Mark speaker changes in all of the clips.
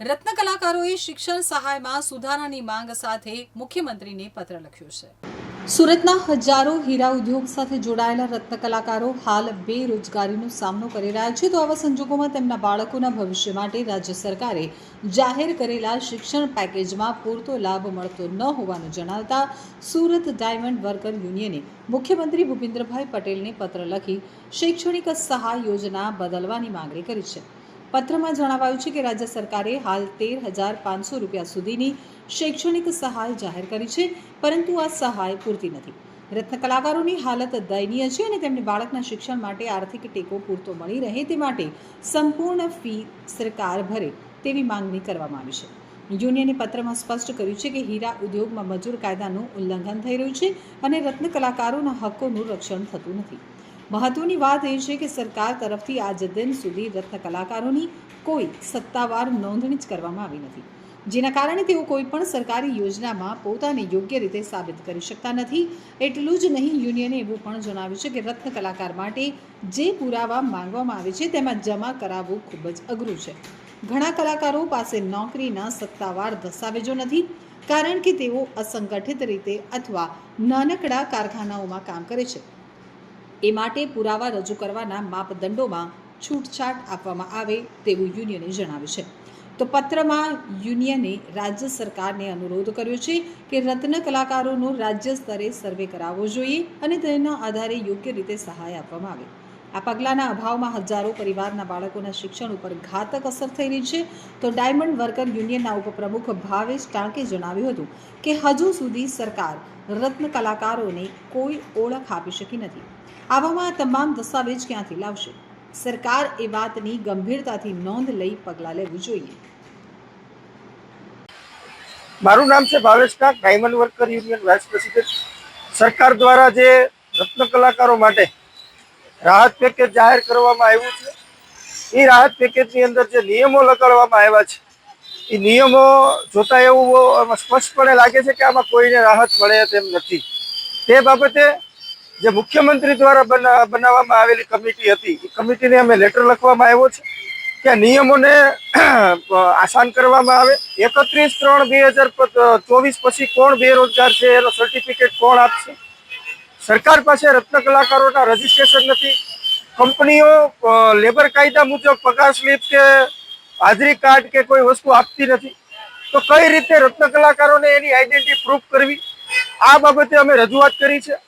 Speaker 1: રત્ન કલાકારોએ શિક્ષણ સહાયમાં સુધારાની માંગ સાથે મુખ્યમંત્રીને પત્ર લખ્યો છે. સુરતના હજારો હીરા ઉદ્યોગ સાથે જોડાયેલા રત્ન કલાકારો હાલ બેરોજગારીનો સામનો કરી રહ્યા છે. તો આવા સંજોગોમાં તેમના બાળકોના ભવિષ્ય માટે રાજ્ય સરકારે જાહેર કરેલા શિક્ષણ પેકેજમાં પૂરતો લાભ મળતો ન હોવાનું જણાવતા સુરત ડાયમંડ વર્કર યુનિયને મુખ્યમંત્રી ભૂપેન્દ્રભાઈ પટેલને પત્ર લખી શૈક્ષણિક સહાય યોજના બદલવાની માંગણી કરી છે. પત્રમાં જણાવાયું છે કે રાજ્ય સરકારે હાલ તેર હજાર પાંચસો રૂપિયા સુધીની શૈક્ષણિક સહાય જાહેર કરી છે, પરંતુ આ સહાય પૂરતી નથી. રત્ન કલાકારોની હાલત દયનીય છે અને તેમને બાળકના શિક્ષણ માટે આર્થિક ટેકો પૂરતો મળી રહે તે માટે સંપૂર્ણ ફી સરકાર ભરે તેવી માંગણી કરવામાં આવી છે. યુનિયને પત્રમાં સ્પષ્ટ કર્યું છે કે હીરા ઉદ્યોગમાં મજૂર કાયદાનું ઉલ્લંઘન થઈ રહ્યું છે અને રત્ન કલાકારોના હક્કોનું રક્ષણ થતું નથી. મહત્વની વાત એ છે કે સરકાર તરફથી આજ દિન સુધી રત્ન કલાકારોની કોઈ સત્તાવાર નોંધણી જ કરવામાં આવી નથી. જેના કારણે તેઓ કોઈ પણ સરકારી યોજનામાં પોતાને યોગ્ય રીતે સાબિત કરી શકતા નથી. એટલું જ નહીં, યુનિયને એવું પણ જણાવ્યું છે કે રત્ન કલાકાર માટે જે પુરાવા માંગવામાં આવે છે તેમાં જમા કરાવવું ખૂબ જ અઘરું છે. ઘણા કલાકારો પાસે નોકરીના સત્તાવાર દસ્તાવેજો નથી, કારણ કે તેઓ અસંગઠિત રીતે અથવા નાનકડા કારખાનાઓમાં કામ કરે છે. એ માટે પુરાવા રજૂ કરવાના માપદંડોમાં છૂટછાટ આપવામાં આવે તેવું યુનિયને જણાવ્યું છે. તો પત્રમાં યુનિયને રાજ્ય સરકારને અનુરોધ કર્યો છે કે રત્ન કલાકારોનો રાજ્ય સ્તરે સર્વે કરાવવો જોઈએ અને તેના આધારે યોગ્ય રીતે સહાય આપવામાં આવે. આ પગલાંના અભાવમાં હજારો પરિવારના બાળકોના શિક્ષણ ઉપર ઘાતક અસર રહી છે. તો ડાયમંડ વર્કર યુનિયનના ઉપપ્રમુખ ભાવેશ ટાંકે જણાવ્યું હતું કે હજુ સુધી સરકાર રત્ન કલાકારોને કોઈ ઓળખ આપી શકી નથી. આવામાં તમામ દસ્તાવેજ ક્યાંથી લાવશે? સરકાર એ વાતની ગંભીરતાથી નોંધ લઈ પગલાં લેવું જોઈએ.
Speaker 2: મારું નામ છે Bhavesh Tank, diamond worker union vice president. સરકાર દ્વારા જે રત્ન કલાકારો માટે રાહત પેકેજ જાહેર કરવામાં આવ્યું છે. એ રાહત પેકેજની અંદર જે નિયમો લગાડવામાં આવ્યા છે એ નિયમો જોતા એવું આમાં સ્પષ્ટપણે લાગે છે કે આમાં કોઈને રાહત મળે તેમ નથી. તે બાબતે જે મુખ્યમંત્રી દ્વારા બના- બનાવવામાં આવેલી કમિટી હતી એ કમિટીને અમે લેટર લખવામાં આવ્યો છે કે નિયમોને આસાન કરવામાં આવે. એકત્રીસ ત્રણ બે હજાર ચોવીસ પછી કોણ બેરોજગાર છે, એનો સર્ટિફિકેટ કોણ આપશે? સરકાર પાસે રત્ન કલાકારોના રજીસ્ટ્રેશન નથી. કંપનીઓ લેબર કાયદા મુજબ પગાર સ્લીપ કે હાજરી કાર્ડ કે કોઈ વસ્તુ આપતી નથી. તો કઈ રીતે રત્ન કલાકારોને એની આઈડેન્ટિટી પ્રૂફ કરવી? આ બાબતે અમે રજૂઆત કરી છે.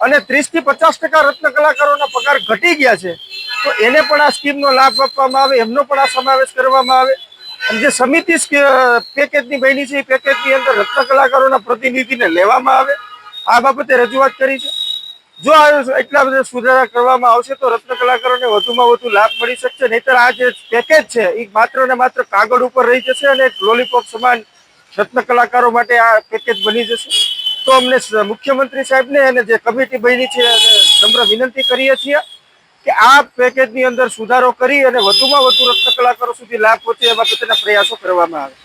Speaker 2: અને ત્રીસથી પચાસ ટકા રત્ન કલાકારોના પગાર ઘટી ગયા છે. તો એને પણ આ સ્કીમનો લાભ આપવામાં આવે, એમનો પણ આ સમાવેશ કરવામાં આવે. અને જે સમિતિ પેકેજની બની છે, એ પેકેજની અંદર રત્ન કલાકારોના પ્રતિનિધિને લેવામાં આવે. આ બાબતે રજૂઆત કરી છે. જો એટલા બધા સુધારા કરવામાં આવશે તો રત્ન કલાકારોને વધુમાં વધુ લાભ મળી શકશે. નહીતર આ જે પેકેજ છે એ માત્ર ને માત્ર કાગળ ઉપર રહી જશે અને લોલીપોપ સમાન રત્ન કલાકારો માટે આ પેકેજ બની જશે. તો અમને મુખ્યમંત્રી સાહેબને અને જે કમિટી બની છે નમ્ર વિનંતી કરીએ છીએ કે આ પેકેજની અંદર સુધારો કરી અને વધુમાં વધુ રત્ન કલાકારો સુધી લાભ પહોંચે એ બાબતેના પ્રયાસો કરવામાં આવે.